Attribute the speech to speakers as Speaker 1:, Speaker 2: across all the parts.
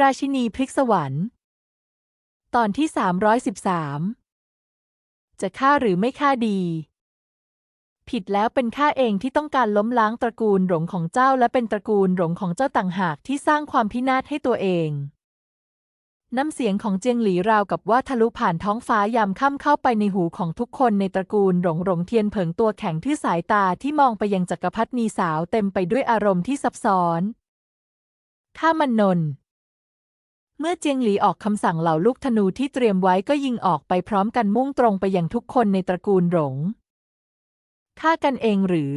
Speaker 1: ราชินีพลิกสวรรค์ตอนที่ 313 จะฆ่าหรือไม่ฆ่าดี ผิดแล้วเป็นข้าเองที่ต้องการล้มล้างตระกูลหลงของเจ้าและเป็นตระกูลหลงของเจ้าต่างหากที่สร้างความพินาศให้ตัวเอง น้ำเสียงของเจียงหลีราวกับว่าทะลุผ่านท้องฟ้ายามค่ำเข้าไปในหูของทุกคนในตระกูลหลงหลงเทียนเผิงตัวแข็งทื่อสายตาที่มองไปยังจักรพรรดินีสาวเต็มไปด้วยอารมณ์ที่ซับซ้อนข้ามันนน เมื่อเจียงหลีออกคำสั่งเหล่าลูกธนูที่เตรียมไว้ก็ยิงออกไปพร้อมกันมุ่งตรงไปยังทุกคนในตระกูลหลงฆ่ากันเองหรือ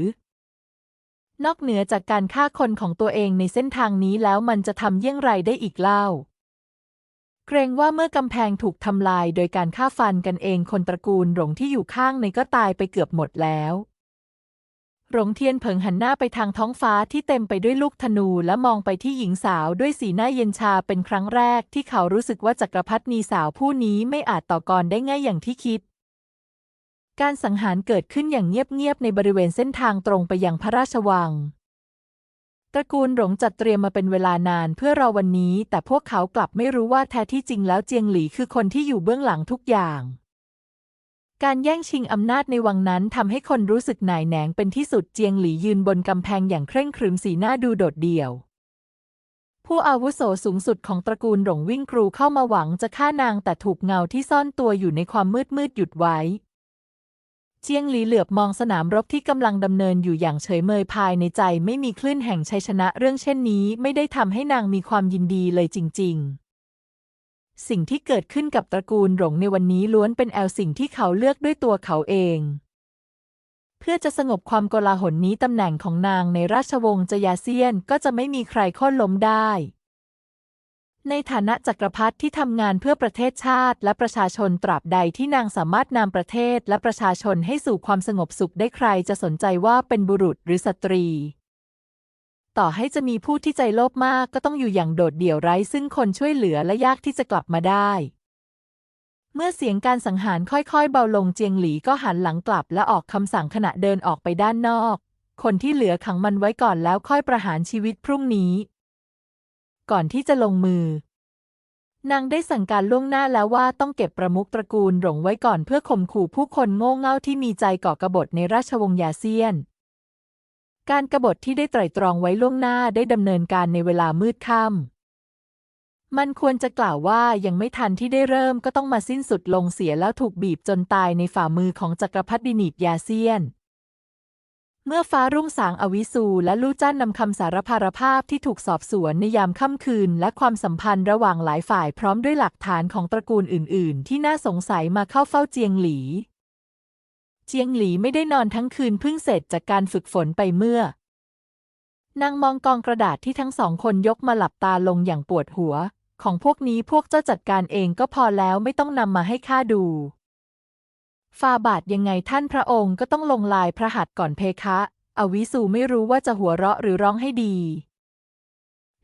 Speaker 1: นอกเหนือจากการฆ่าคนของตัวเองในเส้นทางนี้แล้วมันจะทำเยี่ยงไรได้อีกเล่า เกรงว่าเมื่อกำแพงถูกทำลายโดยการฆ่าฟันกันเองคนตระกูลหลงที่อยู่ข้างในก็ตายไปเกือบหมดแล้ว หลงเทียนเผิงหันหน้าไปทางท้องฟ้าที่เต็มไปด้วยลูกธนูและมองไปที่หญิงสาวด้วยสีหน้าเย็นชาเป็นครั้งแรกที่เขารู้สึกว่าจักรพรรดินีสาวผู้นี้ไม่อาจต่อกรได้ง่ายอย่างที่คิด การสังหารเกิดขึ้นอย่างเงียบๆในบริเวณเส้นทางตรงไปยังพระราชวัง ตระกูลหลงจัดเตรียมมาเป็นเวลานานเพื่อรอวันนี้ แต่พวกเขากลับไม่รู้ว่าแท้ที่จริงแล้วเจียงหลี่คือคนที่อยู่เบื้องหลังทุกอย่าง การแย่งชิงอำนาจในวังนั้นทำให้คนรู้สึกหน่ายแหนงเป็นที่สุดเจียงหลียืนบนกำแพงอย่างเคร่งครึมสีหน้าดูโดดเดี่ยว ผู้อาวุโสสูงสุดของตระกูลหลงวิ่งกรูเข้ามาหวังจะฆ่านางแต่ถูกเงาที่ซ่อนตัวอยู่ในความมืดมืดหยุดไว้ เจียงหลีเหลือบมองสนามรบที่กำลังดำเนินอยู่อย่างเฉยเมยภายในใจไม่มีคลื่นแห่งชัยชนะเรื่องเช่นนี้ไม่ได้ทำให้นางมีความยินดีเลยจริง ๆ สิ่งที่เกิดขึ้นกับตระกูลหลงในวันนี้ล้วนเป็นแอลสิ่งที่เขาเลือกด้วยตัวเขาเอง เพื่อจะสงบความโกลาหลนี้ตำแหน่งของนางในราชวงศ์จยาเซียนก็จะไม่มีใครโค่นล้มได้ ในฐานะจักรพรรดิที่ทำงานเพื่อประเทศชาติ และประชาชนตราบใดที่นางสามารถนำประเทศและประชาชนให้สู่ความสงบสุขได้ใครจะสนใจว่าเป็นบุรุษหรือสตรี ต่อให้จะมีผู้ที่ใจโลภมากก็ต้องอยู่อย่างโดดเดี่ยวไร้ซึ่งคนช่วยเหลือและยากที่จะกลับมาได้ เมื่อเสียงการสังหารค่อยๆ เบาลงเจียงหลีก็หันหลังกลับและออกคำสั่งขณะเดินออกไปด้านนอก คนที่เหลือขังมันไว้ก่อนแล้วค่อยประหารชีวิตพรุ่งนี้ ก่อนที่จะลงมือนางได้สั่งการล่วงหน้าแล้วว่าต้องเก็บประมุขตระกูลหลงไว้ก่อนเพื่อข่มขู่ผู้คนโง่เง่าที่มีใจก่อกบฏในราชวงศ์ยาเซียน การกบฏที่ได้ไตร่ตรองไว้ล่วงหน้าได้ดำเนินการในเวลามืดค่ำ มันควรจะกล่าวว่ายังไม่ทันที่ได้เริ่มก็ต้องมาสิ้นสุดลงเสียแล้วถูกบีบจนตายในฝ่ามือของจักรพรรดินิตยาเซียน เมื่อฟ้ารุ่งสางอวิสูและลู่จ้านนำคำสารภารภาพที่ถูกสอบสวนในยามค่ำคืน และความสัมพันธ์ระหว่างหลายฝ่ายพร้อมด้วยหลักฐานของตระกูลอื่น ๆ ที่น่าสงสัยมาเข้าเฝ้าเจียงหลี เจียงหลีไม่ได้นอนทั้งคืนเพิ่งเสร็จจากการฝึกฝนไปเมื่อ นางมองกองกระดาษที่ทั้งสองคนยกมาหลับตาลงอย่างปวดหัว ของพวกนี้พวกเจ้าจัดการเองก็พอแล้วไม่ต้องนำมาให้ข้าดูฟาบาทยังไงท่านพระองค์ก็ต้องลงลายพระหัตถ์ก่อนเพคะ อวิสูไม่รู้ว่าจะหัวเราะหรือร้องให้ดี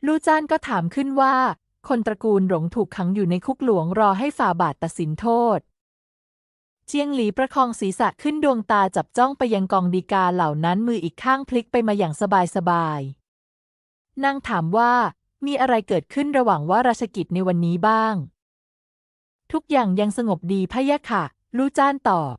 Speaker 1: ลู่จ้านก็ถามขึ้นว่า คนตระกูลหลงถูกขังอยู่ในคุกหลวงรอให้ฝ่าบาทตัดสินโทษ เจียงหลีประคองศีรษะขึ้นดวงตาจับจ้องไปยังกองดีกาเหล่านั้นมืออีกข้างพลิกไปมาอย่างสบายๆนางถามว่ามีอะไรเกิดขึ้นระหว่างว่าราชกิจในวันนี้บ้าง ทุกอย่างยังสงบดีพะยะค่ะ ลู่จ้านตอบ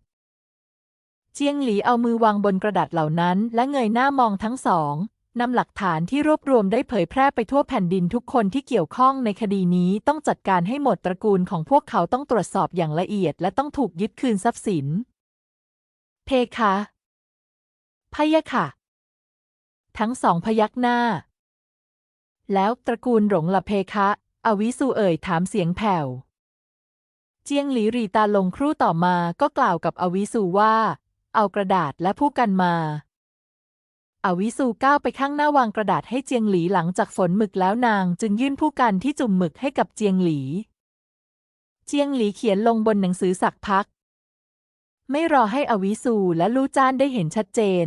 Speaker 1: เจียงหลีเอามือวางบนกระดาษเหล่านั้น และเงยหน้ามองทั้งสอง นำหลักฐานที่รวบรวมได้เผยแพร่ไปทั่วแผ่นดินทุกคนที่เกี่ยวข้องในคดีนี้ต้องจัดการให้หมดตระกูลของพวกเขาต้องตรวจสอบอย่างละเอียด และต้องถูกยึดคืนทรัพย์สิน เพคะพยะค่ะ ทั้งสองพยักหน้า แล้วตระกูลหลงละเพคะ อวิสูเอ่ยถามเสียงแผ่ว เจียงหลีรีตาลงครู่ต่อมาก็กล่าวกับอวิสูว่า เอากระดาษและผู้กันมา อวิสูก้าวไปข้างหน้าวางกระดาษให้เจียงหลีหลังจากฝนหมึกแล้วนางจึงยื่นผู้กันที่จุ่มหมึกให้กับเจียงหลี เจียงหลีเขียนลงบนหนังสือสักพัก ไม่รอให้อวิสูและลู่จ้านได้เห็นชัดเจน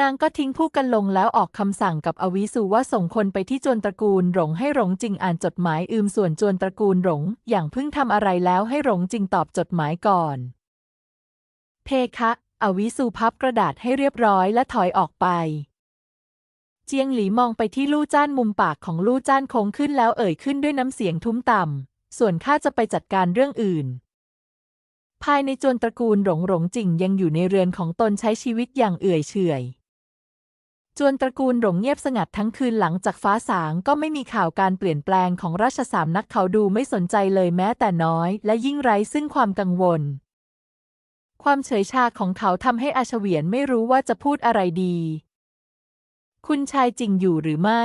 Speaker 1: นางก็ทิ้งผู้กันลงแล้วออกคำสั่งกับอวิสูว่าส่งคนไปที่จวนตระกูลหลงให้หลงจริงอ่านจดหมายอืมส่วนจวนตระกูลหลงอย่างเพิ่งทำอะไรแล้วให้หลงจริงตอบจดหมายก่อน เพคะ อวิสูพับกระดาษให้เรียบร้อยและถอยออกไป เจียงหลีมองไปที่ลู่จ้านมุมปากของลู่จ้านโค้งขึ้นแล้วเอ่ยขึ้นด้วยน้ำเสียงทุ้มต่ำ ส่วนข้าจะไปจัดการเรื่องอื่น ภายในจวนตระกูลหลงหลงจิ่งยังอยู่ในเรือนของตนใช้ชีวิตอย่างเอื่อยเฉอยจวนตระกูลหลงเงียบสงัดทั้งคืนหลังจากฟ้าสางก็ไม่มีข่าวการเปลี่ยนแปลงของราชสามนักเขาดูไม่สนใจเลยแม้แต่น้อย และยิ่งไร้ซึ่งความกังวล ความเฉยชาของเขาทำให้อาชเวียนไม่รู้ว่าจะพูดอะไรดี คุณชายจริงอยู่หรือไม่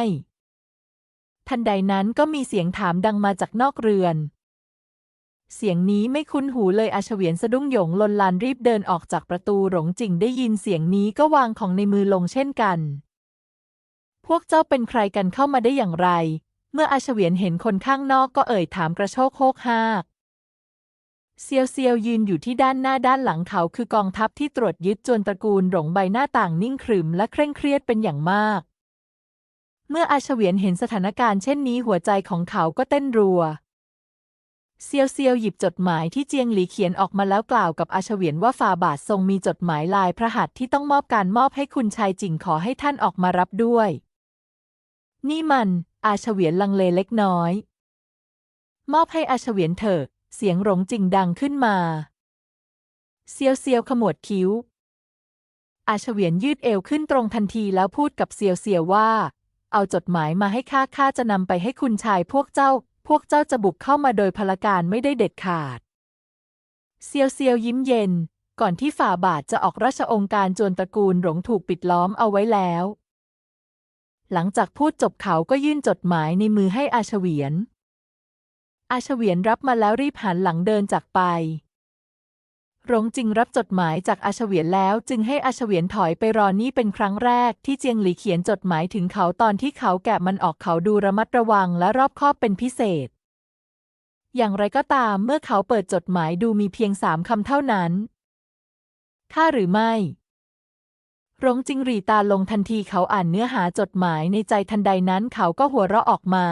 Speaker 1: ทันใดนั้นก็มีเสียงถามดังมาจากนอกเรือน เสียงนี้ไม่คุ้นหูเลยอาชเวียนสะดุ้งหยงลนลานรีบเดินออกจากประตูหลงจิงได้ยินเสียงนี้ก็วางของในมือลงเช่นกัน พวกเจ้าเป็นใครกันเข้ามาได้อย่างไร เมื่ออาชเวียนเห็นคนข้างนอกก็เอ่ยถามกระโชกโฮกฮาก เซียวเซียวยืนอยู่ที่ด้านหน้าด้านหลังเขาคือกองทัพที่ตรวจยึดจวนตระกูลหลงใบหน้าต่างนิ่งขรึมและเคร่งเครียดเป็นอย่างมาก เมื่ออาชเวียนเห็นสถานการณ์เช่นนี้หัวใจของเขาก็เต้นรัว เซียวเซียวหยิบจดหมายที่เจียงหลีเขียนออกมาแล้วกล่าวกับอาชเวียนว่าฝ่าบาททรงมีจดหมายลายพระหัตถ์ที่ต้องมอบการมอบให้คุณชายจิงขอให้ท่านออกมารับด้วย นี่มัน อาชเวียนลังเลเล็กน้อย มอบให้อาชเวียนเถอะ เสียงหลงจริงดังขึ้นมา เซียวเซียวขมวดคิ้ว อาชเวียนยืดเอวขึ้นตรงทันทีแล้วพูดกับเซียวเซียวว่า เอาจดหมายมาให้ข้าข้าจะนำไปให้คุณชายพวกเจ้า พวกเจ้าจะบุกเข้ามาโดยพลการไม่ได้เด็ดขาด เซียวเซียวยิ้มเย็น ก่อนที่ฝ่าบาทจะออกราชองค์การจวนตระกูลหลงถูกปิดล้อมเอาไว้แล้ว หลังจากพูดจบเขาก็ยื่นจดหมายในมือให้อาชเวียน อาชเวียนรับมาแล้วรีบหันหลังเดินจากไปหลงจิงรับจดหมายจากอาชเวียนแล้วจึงให้อาชเวียนถอยไปรอนี่เป็นครั้งแรกที่เจียงหลีเขียนจดหมายถึงเขาตอนที่เขาแกะมันออกเขาดูระมัดระวังและรอบคอบเป็นพิเศษ อย่างไรก็ตามเมื่อเขาเปิดจดหมายดูมีเพียงสามคำเท่านั้นข้าหรือไม่หลงจิงหรีตาลงทันทีเขาอ่านเนื้อหาจดหมายในใจทันใดนั้นเขาก็หัวเราะออกมา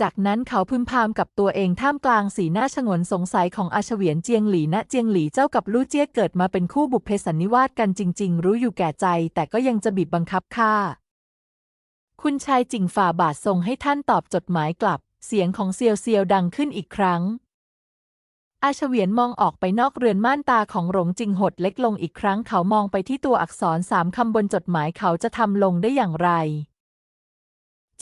Speaker 1: จากนั้นเขาพึมพำกับตัวเองท่ามกลางสีหน้าชงนสงสัยของอาชเวียนเจียงหลีณเจียงหลีเจ้ากับลู่เจี้ยเกิดมาเป็นคู่บุพเพสันนิวาสกันจริง ๆ รู้อยู่แก่ใจ แต่ก็ยังจะบีบบังคับข้าคุณชายจิงฝ่าบาททรงให้ท่านตอบจดหมายกลับ เสียงของเซียวเซียวดังขึ้นอีกครั้ง อาชเวียนมองออกไปนอกเรือนม่านตาของหลงจิงหดเล็กลงอีกครั้ง เขามองไปที่ตัวอักษรสามคำบนจดหมายเขาจะทำลงได้อย่างไร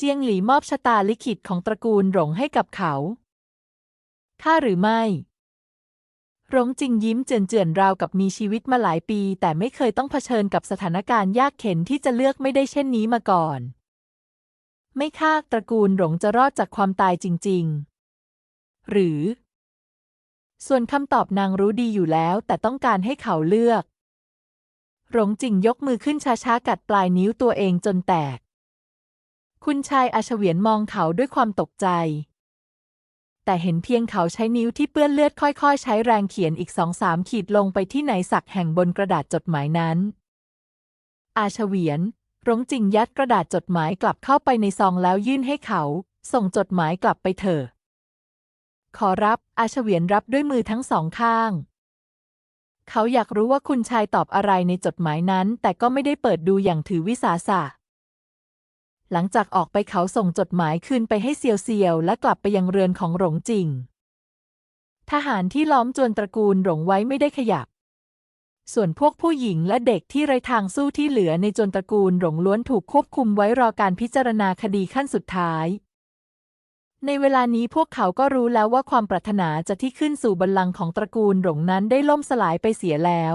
Speaker 1: เจียงหลีมอบชะตาลิขิตของตระกูลหลงให้กับเขาข้าหรือไม่หลงจิงยิ้มเจือนๆราวกับมีชีวิตมาหลายปี แต่ไม่เคยต้องเผชิญกับสถานการณ์ยากเข็นที่จะเลือกไม่ได้เช่นนี้มาก่อน ไม่ค่าตระกูลหลงจะรอดจากความตายจริง ๆ หรือ ส่วนคำตอบนางรู้ดีอยู่แล้ว แต่ต้องการให้เขาเลือกหลงจิงยกมือขึ้นช้าๆกัดปลายนิ้วตัวเองจนแตก คุณชายอาชเวียนมองเขาด้วยความตกใจ แต่เห็นเพียงเขาใช้นิ้วที่เปื้อนเลือดค่อยๆ ใช้แรงเขียนอีกสองสามขีดลงไปที่ไหนสักแห่งบนกระดาษจดหมายนั้น อาชเวียนหลงจริงยัดกระดาษจดหมายกลับเข้าไปในซองแล้วยื่นให้เขา ส่งจดหมายกลับไปเถอะ ขอรับ อาชเวียนรับด้วยมือทั้งสองข้าง เขาอยากรู้ว่าคุณชายตอบอะไรในจดหมายนั้น แต่ก็ไม่ได้เปิดดูอย่างถือวิสาสะ หลังจากออกไปเขาส่งจดหมายคืนไปให้เซียวเซียว และกลับไปยังเรือนของหลงจิง ทหารที่ล้อมจวนตระกูลหลงไว้ไม่ได้ขยับ ส่วนพวกผู้หญิงและเด็กที่ไร้ทางสู้ที่เหลือในจวนตระกูลหลงล้วนถูกควบคุมไว้รอการพิจารณาคดีขั้นสุดท้าย ในเวลานี้พวกเขาก็รู้แล้วว่าความปรารถนาจะที่ขึ้นสู่บัลลังก์ของตระกูลหลงนั้นได้ล่มสลายไปเสียแล้ว